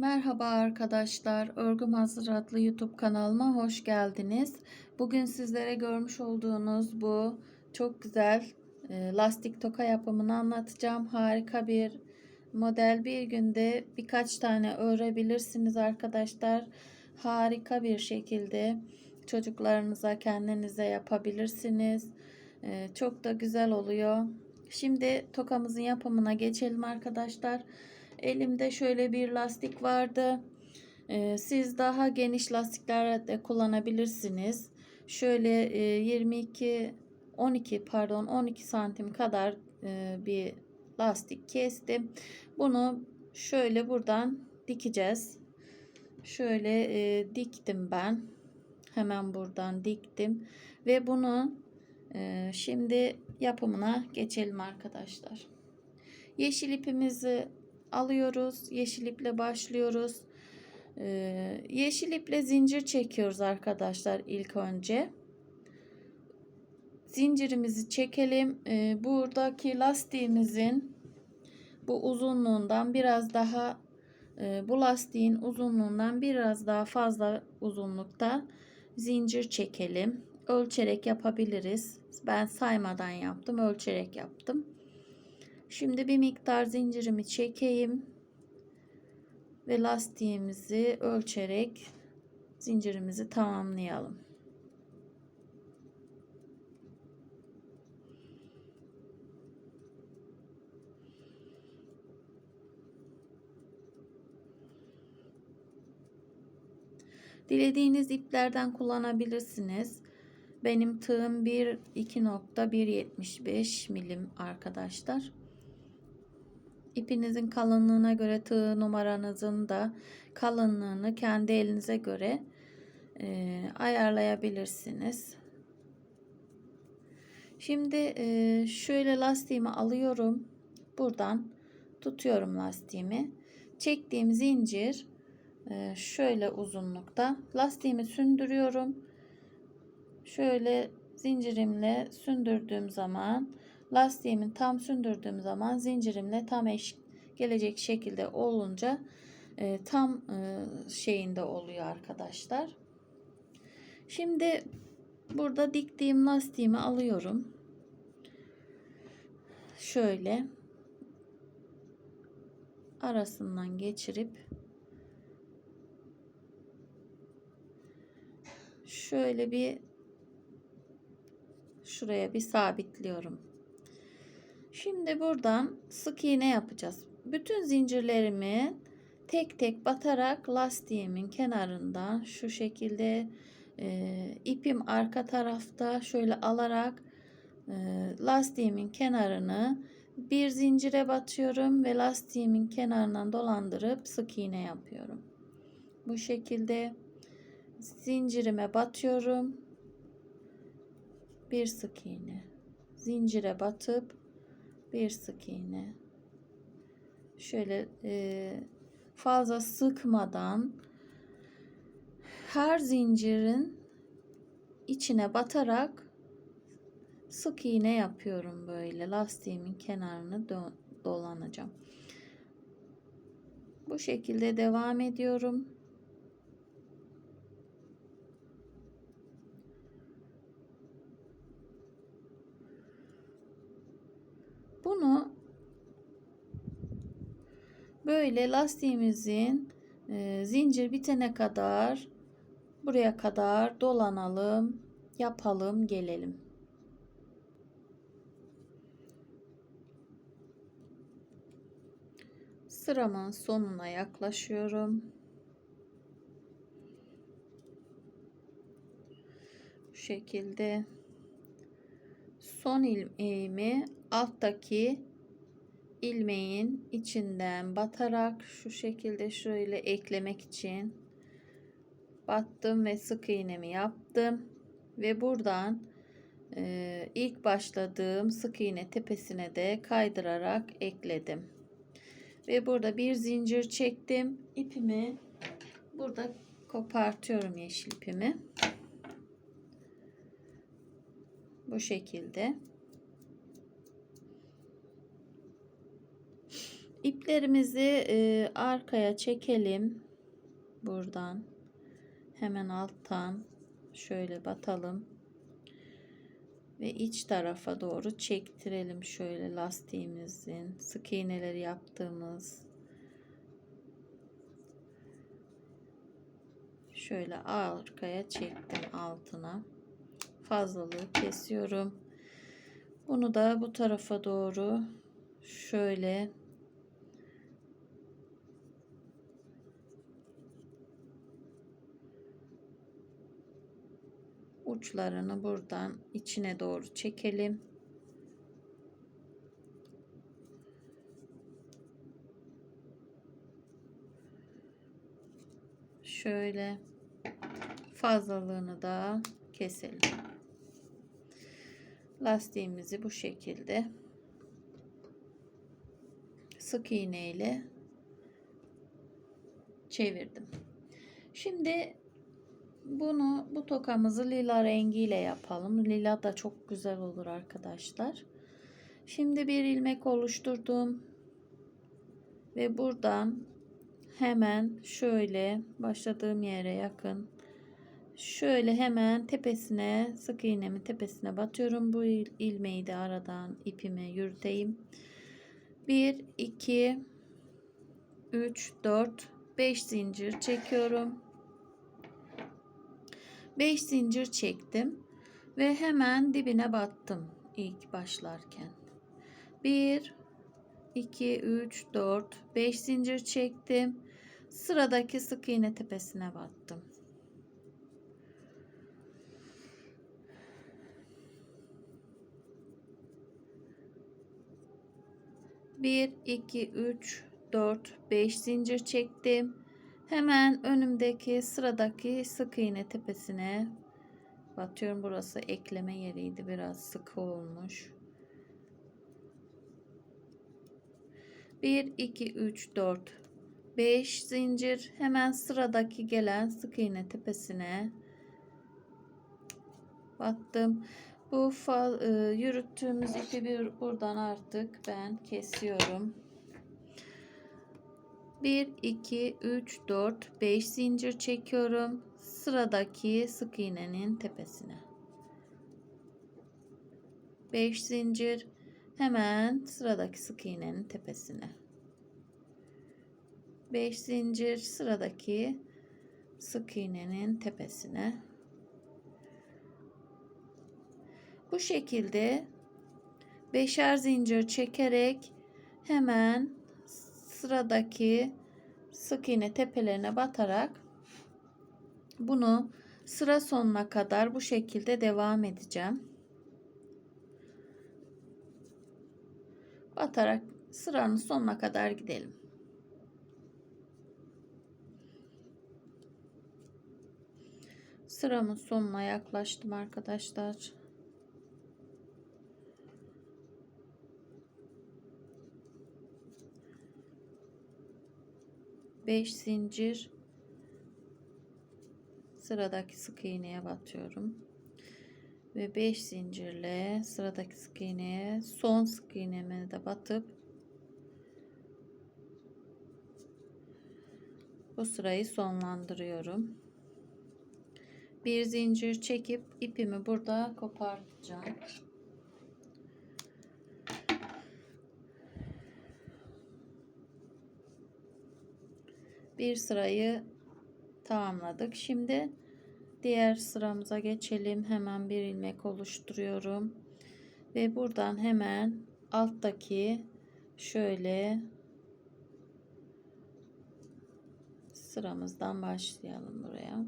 Merhaba arkadaşlar. Örgüm Hazır YouTube kanalıma hoş geldiniz. Bugün sizlere görmüş olduğunuz bu çok güzel e, lastik toka yapımını anlatacağım. Harika bir model. Bir günde birkaç tane örebilirsiniz arkadaşlar. Harika bir şekilde çocuklarınıza kendinize yapabilirsiniz. E, çok da güzel oluyor. Şimdi tokamızın yapımına geçelim arkadaşlar. Elimde şöyle bir lastik vardı. Ee, siz daha geniş lastikler de kullanabilirsiniz. Şöyle e, 22 12 pardon 12 santim kadar e, bir lastik kestim. Bunu şöyle buradan dikeceğiz. Şöyle e, diktim ben. Hemen buradan diktim ve bunu e, şimdi yapımına geçelim arkadaşlar. Yeşil ipimizi alıyoruz. Yeşil iple başlıyoruz. Ee, yeşil iple zincir çekiyoruz arkadaşlar ilk önce. Zincirimizi çekelim. Ee, buradaki lastiğimizin bu uzunluğundan biraz daha e, bu lastiğin uzunluğundan biraz daha fazla uzunlukta zincir çekelim. Ölçerek yapabiliriz. Ben saymadan yaptım, ölçerek yaptım. Şimdi bir miktar zincirimi çekeyim ve lastiğimizi ölçerek zincirimizi tamamlayalım. Dilediğiniz iplerden kullanabilirsiniz. Benim tığım 1 2.175 milim arkadaşlar. İpinizin kalınlığına göre tığ numaranızın da kalınlığını kendi elinize göre e, ayarlayabilirsiniz. Şimdi e, şöyle lastiğimi alıyorum. Buradan tutuyorum lastiğimi. Çektiğim zincir e, şöyle uzunlukta. Lastiğimi sündürüyorum. Şöyle zincirimle sündürdüğüm zaman lastiğimi tam sündürdüğüm zaman zincirimle tam eş gelecek şekilde olunca e, tam e, şeyinde oluyor arkadaşlar. Şimdi burada diktiğim lastiğimi alıyorum. Şöyle arasından geçirip şöyle bir şuraya bir sabitliyorum. Şimdi buradan sık iğne yapacağız. Bütün zincirlerimi tek tek batarak lastiğimin kenarından şu şekilde e, ipim arka tarafta şöyle alarak e, lastiğimin kenarını bir zincire batıyorum ve lastiğimin kenarından dolandırıp sık iğne yapıyorum. Bu şekilde zincirime batıyorum. Bir sık iğne. Zincire batıp bir sık iğne. Şöyle e, fazla sıkmadan her zincirin içine batarak sık iğne yapıyorum böyle. Lastiğimin kenarını do dolanacağım. Bu şekilde devam ediyorum Bunu böyle lastiğimizin e, zincir bitene kadar buraya kadar dolanalım, yapalım, gelelim. Sıramın sonuna yaklaşıyorum. Bu şekilde son ilmeğimi alttaki ilmeğin içinden batarak şu şekilde şöyle eklemek için battım ve sık iğnemi yaptım. Ve buradan e, ilk başladığım sık iğne tepesine de kaydırarak ekledim. Ve burada bir zincir çektim. İpimi burada kopartıyorum yeşil ipimi. Bu şekilde İplerimizi e, arkaya çekelim. Buradan. Hemen alttan şöyle batalım. Ve iç tarafa doğru çektirelim şöyle lastiğimizin sık iğneleri yaptığımız şöyle arkaya çektim altına fazlalığı kesiyorum bunu da bu tarafa doğru şöyle uçlarını buradan içine doğru çekelim. Şöyle fazlalığını da keselim. Lastiğimizi bu şekilde sık iğne ile çevirdim. Şimdi bunu bu tokamızı lila rengiyle yapalım. Lila da çok güzel olur arkadaşlar. Şimdi bir ilmek oluşturdum. Ve buradan hemen şöyle başladığım yere yakın şöyle hemen tepesine sık iğnemi tepesine batıyorum. Bu ilmeği de aradan ipimi yürüteyim. 1 2 3 4 5 zincir çekiyorum. 5 zincir çektim ve hemen dibine battım ilk başlarken. 1 2 3 4 5 zincir çektim. Sıradaki sık iğne tepesine battım. Bir, iki, üç, dört, beş zincir çektim. Hemen önümdeki sıradaki sık iğne tepesine batıyorum. Burası ekleme yeriydi. Biraz sıkı olmuş. 1 2 3 4 5 zincir hemen sıradaki gelen sık iğne tepesine battım. Bu fal, e, yürüttüğümüz ipi bir buradan artık ben kesiyorum. 1 2 3 4 5 zincir çekiyorum. Sıradaki sık iğnenin tepesine. 5 zincir. Hemen sıradaki sık iğnenin tepesine. 5 zincir. Sıradaki sık iğnenin tepesine. Bu şekilde beşer zincir çekerek hemen sıradaki sık iğne tepelerine batarak bunu sıra sonuna kadar bu şekilde devam edeceğim. Batarak sıranın sonuna kadar gidelim. Sıramın sonuna yaklaştım arkadaşlar. 5 zincir. Sıradaki sık iğneye batıyorum. Ve 5 zincirle sıradaki sık iğneye son sık iğneme de batıp bu sırayı sonlandırıyorum. Bir zincir çekip ipimi burada kopartacağım bir sırayı tamamladık. Şimdi diğer sıramıza geçelim. Hemen bir ilmek oluşturuyorum. Ve buradan hemen alttaki şöyle sıramızdan başlayalım buraya.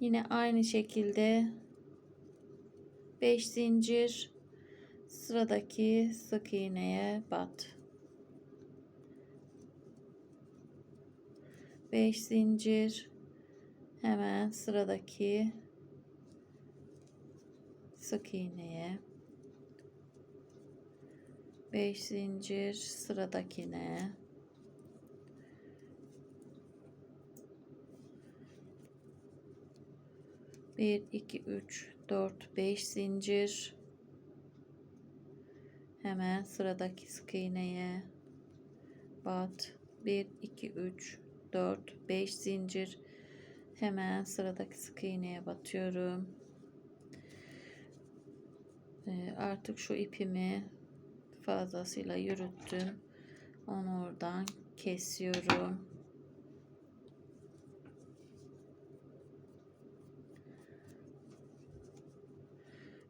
Yine aynı şekilde 5 zincir sıradaki sık iğneye bat. 5 zincir. Hemen sıradaki sık iğneye. 5 zincir sıradakine. Bir iki üç dört beş zincir. Hemen sıradaki sık iğneye. Bat. 1 2 3 4 5 zincir. Hemen sıradaki sık iğneye batıyorum. Ee, artık şu ipimi fazlasıyla yürüttüm. Onu oradan kesiyorum.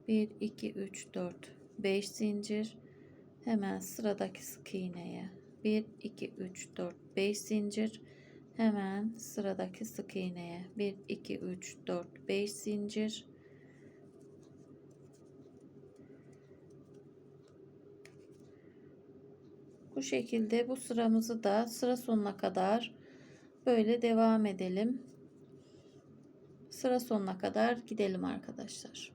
Bir, iki, üç, dört, beş zincir. Hemen sıradaki sık iğneye. 1 2 3 4 5 zincir hemen sıradaki sık iğneye. 1 2 3 4 5 zincir. Bu şekilde bu sıramızı da sıra sonuna kadar böyle devam edelim. Sıra sonuna kadar gidelim arkadaşlar.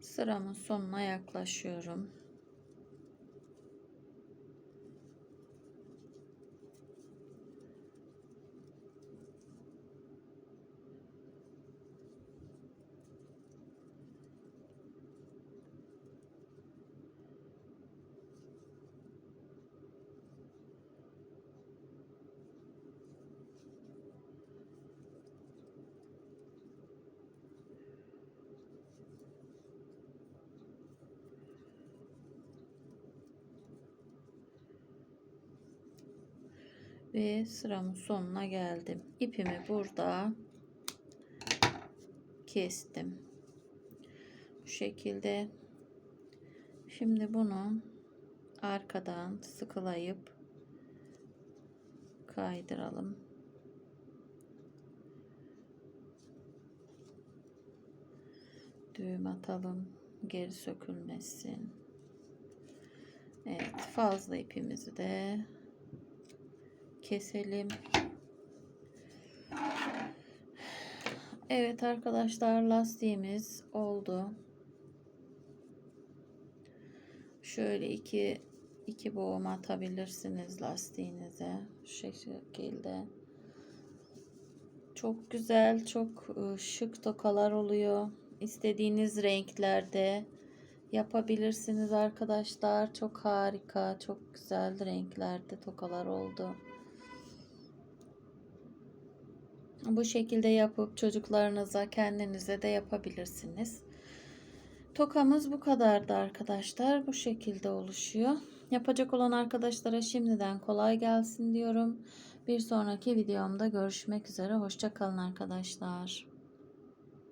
Sıramın sonuna yaklaşıyorum. Ve sıramın sonuna geldim. İpimi burada kestim. Bu şekilde şimdi bunu arkadan sıkılayıp kaydıralım. Düğüm atalım. Geri sökülmesin. Evet fazla ipimizi de keselim. Evet arkadaşlar lastiğimiz oldu. Şöyle iki iki boğum atabilirsiniz lastiğinize şu şekilde. Çok güzel, çok ıı, şık tokalar oluyor. İstediğiniz renklerde yapabilirsiniz arkadaşlar. Çok harika, çok güzel renklerde tokalar oldu. Bu şekilde yapıp çocuklarınıza kendinize de yapabilirsiniz. Tokamız bu kadardı arkadaşlar. Bu şekilde oluşuyor. Yapacak olan arkadaşlara şimdiden kolay gelsin diyorum. Bir sonraki videomda görüşmek üzere. Hoşçakalın arkadaşlar.